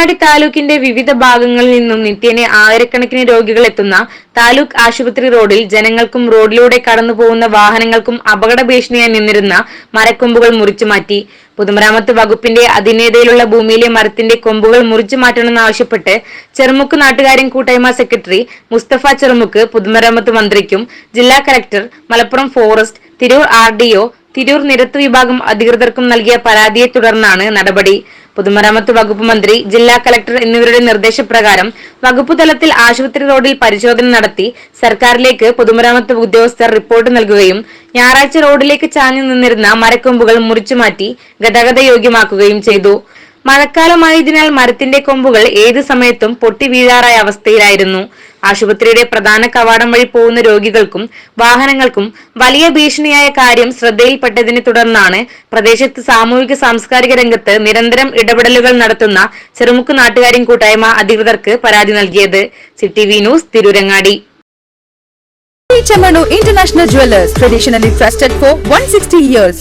തിരൂരങ്ങാടി താലൂക്കിന്റെ വിവിധ ഭാഗങ്ങളിൽ നിന്നും നിത്യേന ആയിരക്കണക്കിന് രോഗികൾ എത്തുന്ന താലൂക്ക് ആശുപത്രി റോഡിൽ ജനങ്ങൾക്കും റോഡിലൂടെ കടന്നു പോകുന്ന വാഹനങ്ങൾക്കും അപകട ഭീഷണിയായി നിന്നിരുന്ന മരക്കൊമ്പുകൾ മുറിച്ചു മാറ്റി. പുതുമരാമത്ത് വകുപ്പിന്റെ അതിനേതയിലുള്ള ഭൂമിയിലെ മരത്തിന്റെ കൊമ്പുകൾ മുറിച്ചു മാറ്റണമെന്നാവശ്യപ്പെട്ട് ചെറുമുക്ക് നാട്ടുകാരൻ കൂട്ടായ്മ സെക്രട്ടറി മുസ്തഫ ചെറുമുക്ക് പുതുമരാമത്ത് മന്ത്രിക്കും ജില്ലാ collector Malappuram forest Tirur R Tirur നിരത്ത് വിഭാഗം അധികൃതർക്കും നൽകിയ പരാതിയെ തുടർന്നാണ് നടപടി. പൊതുമരാമത്ത് വകുപ്പ് മന്ത്രി ജില്ലാ കലക്ടർ എന്നിവരുടെ നിർദ്ദേശപ്രകാരം വകുപ്പ് തലത്തിൽ ആശുപത്രി റോഡിൽ പരിശോധന നടത്തി സർക്കാരിലേക്ക് പൊതുമരാമത്ത് ഉദ്യോഗസ്ഥർ റിപ്പോർട്ട് നൽകുകയും ഞായറാഴ്ച റോഡിലേക്ക് ചാഞ്ഞു നിന്നിരുന്ന മരക്കൊമ്പുകൾ മുറിച്ചുമാറ്റി ഗതാഗത യോഗ്യമാക്കുകയും ചെയ്തു. മഴക്കാലമായതിനാൽ മരത്തിന്റെ കൊമ്പുകൾ ഏത് സമയത്തും പൊട്ടി വീഴാറായ അവസ്ഥയിലായിരുന്നു. ആശുപത്രിയുടെ പ്രധാന കവാടം വഴി പോകുന്ന രോഗികൾക്കും വാഹനങ്ങൾക്കും വലിയ ഭീഷണിയായ കാര്യം ശ്രദ്ധയിൽപ്പെട്ടതിനെ തുടർന്നാണ് പ്രദേശത്ത് സാമൂഹിക സാംസ്കാരിക രംഗത്ത് നിരന്തരം ഇടപെടലുകൾ നടത്തുന്ന ചെറുമുക്ക് നാട്ടുകാരും കൂട്ടായ്മ അധികൃതർക്ക് പരാതി നൽകിയത് city V news Tirurangadi international International Jewelers, traditionally trusted for 160 years.